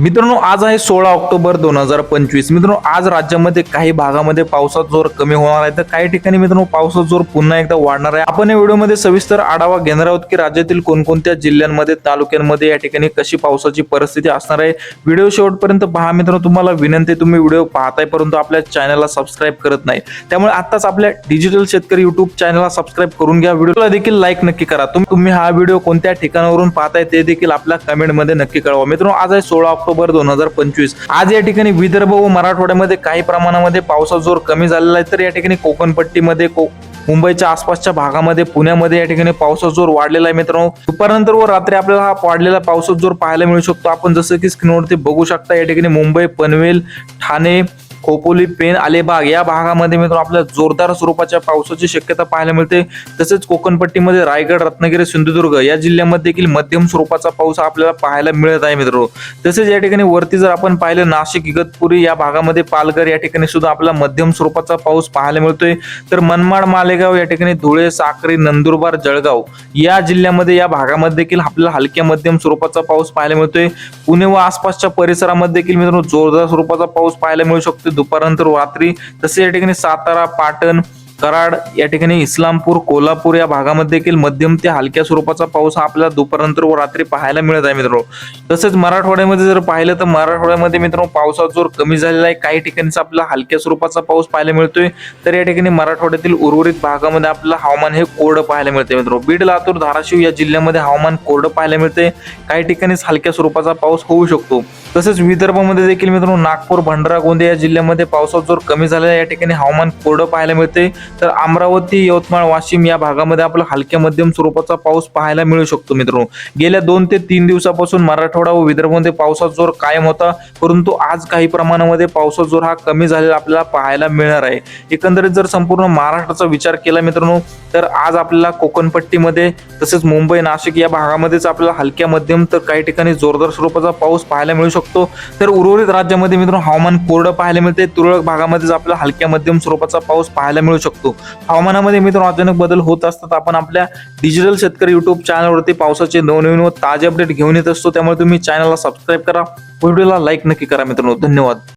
मित्रांनो आज आहे सोळा ऑक्टोबर दोन हजार पंचवीस. मित्रांनो आज राज्यामध्ये काही भागामध्ये पावसाचा जोर कमी होणार आहे. तर काही ठिकाणी मित्रांनो पावसाचा जोर पुन्हा एकदा वाढणार आहे. आपण या व्हिडिओमध्ये सविस्तर आढावा घेणार आहोत की राज्यातील कोणकोणत्या जिल्ह्यांमध्ये तालुक्यांमध्ये या ठिकाणी कशी पावसाची परिस्थिती असणार आहे. व्हिडिओ शेवटपर्यंत पहा. मित्रांनो तुम्हाला विनंती तुम्ही व्हिडिओ पाहताय परंतु आपल्या चॅनलला सबस्क्राईब करत नाही. त्यामुळे आताच आपल्या डिजिटल शेतकरी युट्यूब चॅनलला सबस्क्राईब करून घ्या. व्हिडिओला देखील लाईक नक्की करा. तुम्ही तुम्ही हा व्हिडिओ कोणत्या ठिकाणावरून पाहताय ते देखील आपल्या कमेंटमध्ये नक्की कळवा. मित्रांनो आज आहे सोळा ऑक्टोबर दोन हजार पंचवीस. आज या ठिकाणी विदर्भ व मराठवाड्यामध्ये काही प्रमाणामध्ये पावसाचा जोर कमी झालेला आहे. तर या ठिकाणी कोकणपट्टीमध्ये को मुंबईच्या आसपासच्या भागामध्ये पुण्यामध्ये या ठिकाणी पावसाचा जोर वाढलेला आहे मित्रांनो. दुपारनंतर व रात्री आपल्याला हा वाढलेला पावसाचा जोर पाहायला मिळू शकतो. आपण जसं की स्क्रीनवरती बघू शकता या ठिकाणी मुंबई पनवेल ठाणे खोपोली पेन अलिबाग या भागामध्ये मित्रांनो आपल्याला जोरदार स्वरूपाच्या पावसाची शक्यता पाहायला मिळते. तसेच कोकणपट्टीमध्ये रायगड रत्नागिरी सिंधुदुर्ग या जिल्ह्यामध्ये देखील मध्यम स्वरूपाचा पाऊस आपल्याला पाहायला मिळत आहे मित्रांनो. तसेच या ठिकाणी वरती जर आपण पाहिलं नाशिक इगतपुरी या भागामध्ये पालघर या ठिकाणी सुद्धा आपल्याला मध्यम स्वरूपाचा पाऊस पाहायला मिळतोय. तर मनमाड मालेगाव या ठिकाणी धुळे साक्री नंदुरबार जळगाव या जिल्ह्यामध्ये या भागामध्ये देखील आपल्याला हलक्या मध्यम स्वरूपाचा पाऊस पाहायला मिळतोय. पुणे व आसपासच्या परिसरामध्ये देखील मित्रांनो जोरदार स्वरूपाचा पाऊस पाहायला मिळू शकतो दुपारनंतर रात्री तसे या ठिकाणी सातारा पाटण कराड या ठिकाणी इस्लामपूर कोल्हापूर या भागामध्ये देखील मध्यम ते हलक्या स्वरूपाचा पाऊस हा आपल्याला दुपारनंतर व रात्री पाहायला मिळत आहे मित्रांनो. तसेच मराठवाड्यामध्ये जर पाहिलं तर मराठवाड्यामध्ये मित्रांनो पावसाचा जोर कमी झालेला आहे. काही ठिकाणी आपल्याला हलक्या स्वरूपाचा पाऊस पाहायला मिळतोय. तर या ठिकाणी मराठवाड्यातील उर्वरित भागामध्ये आपल्याला हवामान हे कोरडं पाहायला मिळते मित्रांनो. बीड लातूर धाराशिव या जिल्ह्यामध्ये हवामान कोरडं पाहायला मिळते काही ठिकाणीच हलक्या स्वरूपाचा पाऊस होऊ शकतो. तसेच विदर्भामध्ये देखील मित्रांनो नागपूर भंडारा गोंदिया या जिल्ह्यामध्ये पावसाचा जोर कमी झालेला आहे. या ठिकाणी हवामान कोरडं पाहायला मिळते तर अमरावती यवतमाळ वाशिम या भागामध्ये आपला हलक्या मध्यम स्वरूपाचा पाऊस पाहायला मिळू शकतो मित्रांनो. गेल्या दोन ते तीन दिवसापासून मराठवाडा व विदर्भामध्ये पावसाचा जोर कायम होता परंतु आज काही प्रमाणामध्ये पावसाचा जोर हा कमी झालेला आपल्याला पाहायला मिळणार आहे. एकंदरीत जर संपूर्ण महाराष्ट्राचा विचार केला मित्रांनो तर आज आपल्याला कोकणपट्टीमध्ये तसेच मुंबई नाशिक या भागामध्येच आपल्याला हलक्या मध्यम तर काही ठिकाणी जोरदार स्वरूपाचा पाऊस पाहायला मिळू शकतो. तर उर्वरित राज्यामध्ये मित्रांनो हवामान कोरडं पाहायला मिळते तुरळक भागामध्येच आपल्याला हलक्या मध्यम स्वरूपाचा पाऊस पाहायला मिळू शकतो. शकतो. हवामानामध्ये मित्रांनो अचानक बदल होत असतात. आपण आपल्या डिजिटल शेतकरी युट्यूब चॅनलवरती पावसाचे नवनवीन व ताजे अपडेट घेऊन येत असतो. त्यामुळे तुम्ही चॅनलला सबस्क्राईब करा. व्हिडिओला लाईक नक्की करा मित्रांनो. धन्यवाद.